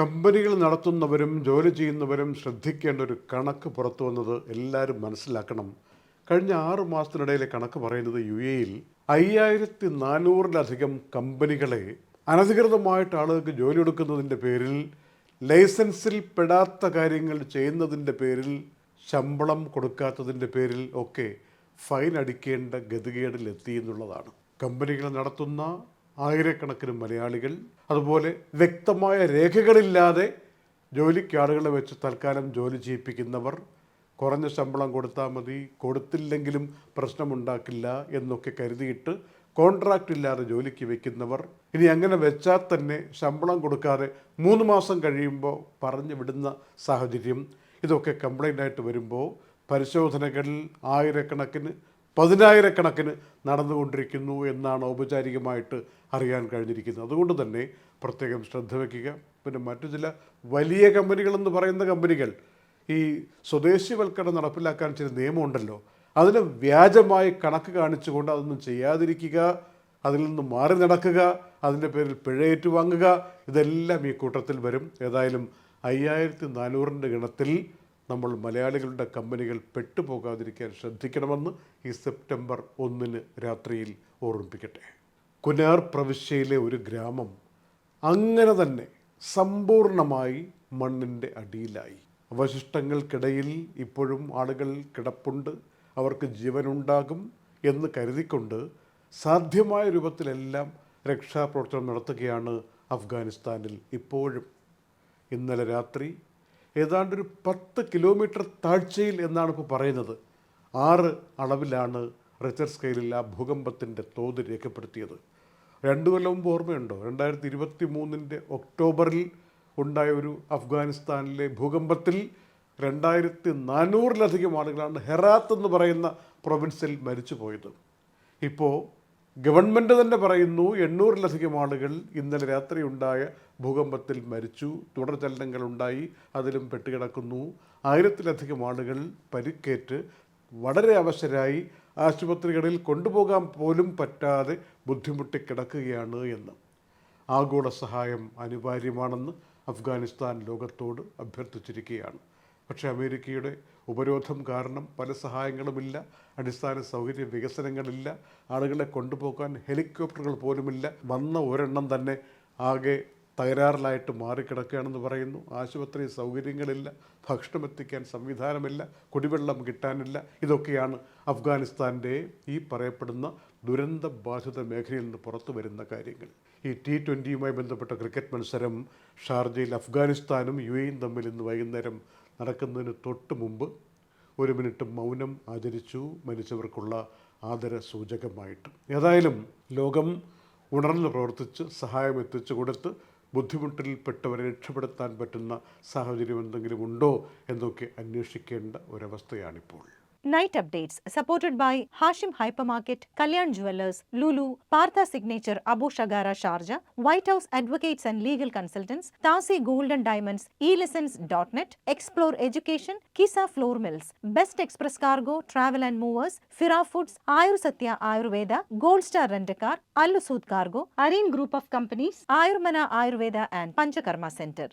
കമ്പനികൾ നടത്തുന്നവരും ജോലി ചെയ്യുന്നവരും ശ്രദ്ധിക്കേണ്ട ഒരു കണക്ക് പുറത്തു വന്നത് എല്ലാവരും മനസ്സിലാക്കണം. കഴിഞ്ഞ ആറു മാസത്തിനിടയിലെ കണക്ക് പറയുന്നത് യു എയിൽ അയ്യായിരത്തി നാനൂറിലധികം കമ്പനികളെ അനധികൃതമായിട്ട് ആളുകൾക്ക് ജോലി കൊടുക്കുന്നതിന്റെ പേരിൽ ലൈസൻസിൽ പെടാത്ത കാര്യങ്ങൾ ചെയ്യുന്നതിന്റെ പേരിൽ ശമ്പളം കൊടുക്കാത്തതിന്റെ പേരിൽ ഒക്കെ ഫൈൻ അടിക്കേണ്ട ഗതികേടിലെത്തി എന്നുള്ളതാണ്. കമ്പനികൾ നടത്തുന്ന ആയിരക്കണക്കിന് മലയാളികൾ അതുപോലെ വ്യക്തമായ രേഖകളില്ലാതെ ജോലിക്കാളുകളെ വെച്ച് തൽക്കാലം ജോലി ചെയ്യിപ്പിക്കുന്നവർ കുറഞ്ഞ ശമ്പളം കൊടുത്താൽ മതി കൊടുത്തില്ലെങ്കിലും പ്രശ്നമുണ്ടാക്കില്ല എന്നൊക്കെ കരുതിയിട്ട് കോൺട്രാക്റ്റ് ഇല്ലാതെ ജോലിക്ക് വെക്കുന്നവർ ഇനി അങ്ങനെ വെച്ചാൽ തന്നെ ശമ്പളം കൊടുക്കാതെ മൂന്ന് മാസം കഴിയുമ്പോൾ പറഞ്ഞു വിടുന്ന സാഹചര്യം ഇതൊക്കെ കംപ്ലൈന്റ് ആയിട്ട് വരുമ്പോൾ പരിശോധനകളിൽ ആയിരക്കണക്കിന് പതിനായിരക്കണക്കിന് നടന്നുകൊണ്ടിരിക്കുന്നു എന്നാണ് ഔപചാരികമായിട്ട് അറിയാൻ കഴിഞ്ഞിരിക്കുന്നത്. അതുകൊണ്ട് തന്നെ പ്രത്യേകം ശ്രദ്ധ വയ്ക്കുക പിന്നെ മറ്റു ചില വലിയ കമ്പനികളെന്ന് പറയുന്ന കമ്പനികൾ ഈ സ്വദേശിവൽക്കരണം നടപ്പിലാക്കാൻ ചില നിയമമുണ്ടല്ലോ. അതിന് വ്യാജമായി കണക്ക് കാണിച്ചുകൊണ്ട് അതൊന്നും ചെയ്യാതിരിക്കുക അതിൽ നിന്ന് മാറി നടക്കുക അതിന്റെ പേരിൽ പിഴയേറ്റു വാങ്ങുക ഇതെല്ലാം ഈ കൂട്ടത്തിൽ വരും. ഏതായാലും അയ്യായിരത്തി നാനൂറിന്റെ ഗണത്തിൽ നമ്മൾ മലയാളികളുടെ കമ്പനികൾ പെട്ടുപോകാതിരിക്കാൻ ശ്രദ്ധിക്കണമെന്ന് ഈ സെപ്റ്റംബർ ഒന്നിന് രാത്രിയിൽ ഓർമ്മിപ്പിക്കട്ടെ. കുനാർ പ്രവിശ്യയിലെ ഒരു ഗ്രാമം അങ്ങനെ തന്നെ സമ്പൂർണമായി മണ്ണിന്റെ അടിയിലായി. അവശിഷ്ടങ്ങൾക്കിടയിൽ ഇപ്പോഴും ആളുകൾ കിടപ്പുണ്ട് അവർക്ക് ജീവനുണ്ടാകും എന്ന് കരുതിക്കൊണ്ട് സാധ്യമായ രൂപത്തിലെല്ലാം രക്ഷാപ്രവർത്തനം നടത്തുകയാണ് അഫ്ഗാനിസ്ഥാനിൽ ഇപ്പോഴും. ഇന്നലെ രാത്രി ഏതാണ്ട് ഒരു പത്ത് കിലോമീറ്റർ താഴ്ചയിൽ എന്നാണ് ഇപ്പോൾ പറയുന്നത്. ആറ് അളവിലാണ് റിച്ചർ സ്കെയിലിൽ ആ ഭൂകമ്പത്തിന്റെ തോത് രേഖപ്പെടുത്തിയത്. രണ്ടു കൊല്ലം മുമ്പ് ഓർമ്മയുണ്ടോ? രണ്ടായിരത്തി ഇരുപത്തി മൂന്നിന്റെ ഒക്ടോബറിൽ ഉണ്ടായ ഒരു അഫ്ഗാനിസ്ഥാനിലെ ഭൂകമ്പത്തിൽ രണ്ടായിരത്തി നാനൂറിലധികം ആളുകളാണ് ഹെറാത്ത് എന്ന് പറയുന്ന പ്രൊവിൻസിൽ മരിച്ചു പോയത് ഇപ്പോൾ ഗവൺമെന്റ് തന്നെ പറയുന്നു എണ്ണൂറിലധികം ആളുകൾ ഇന്നലെ രാത്രി ഉണ്ടായ ഭൂകമ്പത്തിൽ മരിച്ചു തുടർചലനങ്ങൾ ഉണ്ടായി അതിലും പെട്ടുകിടക്കുന്നു. ആയിരത്തിലധികം ആളുകൾ പരിക്കേറ്റ് വളരെ അവശരായി ആശുപത്രികളിൽ കൊണ്ടുപോകാൻ പോലും പറ്റാതെ ബുദ്ധിമുട്ടി കിടക്കുകയാണ് എന്ന്. ആഗോള സഹായം അനിവാര്യമാണെന്ന് അഫ്ഗാനിസ്ഥാൻ ലോകത്തോട് അഭ്യർത്ഥിച്ചിരിക്കുകയാണ്. പക്ഷേ അമേരിക്കയുടെ ഉപരോധം കാരണം പല സഹായങ്ങളുമില്ല അടിസ്ഥാന സൗകര്യ വികസനങ്ങളില്ല ആളുകളെ കൊണ്ടുപോകാൻ ഹെലികോപ്റ്ററുകൾ പോലുമില്ല. വന്ന ഒരെണ്ണം തന്നെ ആകെ തകരാറിലായിട്ട് മാറിക്കിടക്കുകയാണെന്ന് പറയുന്നു. ആശുപത്രി സൗകര്യങ്ങളില്ല ഭക്ഷണം എത്തിക്കാൻ സംവിധാനമില്ല കുടിവെള്ളം കിട്ടാനില്ല. ഇതൊക്കെയാണ് അഫ്ഗാനിസ്ഥാന്റെ ഈ പറയപ്പെടുന്ന ദുരന്ത ബാധിത മേഖലയിൽ നിന്ന് പുറത്തു വരുന്ന കാര്യങ്ങൾ. ഈ ടി ട്വന്റിയുമായി ബന്ധപ്പെട്ട ക്രിക്കറ്റ് മത്സരം ഷാർജയിൽ അഫ്ഗാനിസ്ഥാനും യു എയും തമ്മിൽ ഇന്ന് വൈകുന്നേരം നടക്കുന്നതിന് തൊട്ട് മുമ്പ് ഒരു മിനിറ്റ് മൗനം ആചരിച്ചു മരിച്ചവർക്കുള്ള ആദര സൂചകമായിട്ട് ഏതായാലും ലോകം ഉണർന്ന് പ്രവർത്തിച്ച് സഹായം എത്തിച്ചു കൊടുത്ത് ബുദ്ധിമുട്ടിൽപ്പെട്ടവരെ രക്ഷപ്പെടുത്താൻ പറ്റുന്ന സാഹചര്യം എന്തെങ്കിലും ഉണ്ടോ എന്നൊക്കെ അന്വേഷിക്കേണ്ട ഒരവസ്ഥയാണിപ്പോൾ. Night updates supported by Hashim Hypermarket, Kalyan Jewelers, Lulu, Partha Signature, Abu Shagara Sharjah, White House Advocates and Legal Consultants, Tasi Gold and Diamonds, eLessons.net, Explore Education, Kisa Floor Mills, Best Express Cargo, Travel and Movers, Fira Foods, Ayur Satya Ayurveda, Gold Star Rent-A-Car, Cargo, Areen Group of Companies, Ayurmana Ayurveda and Panchakarma Center.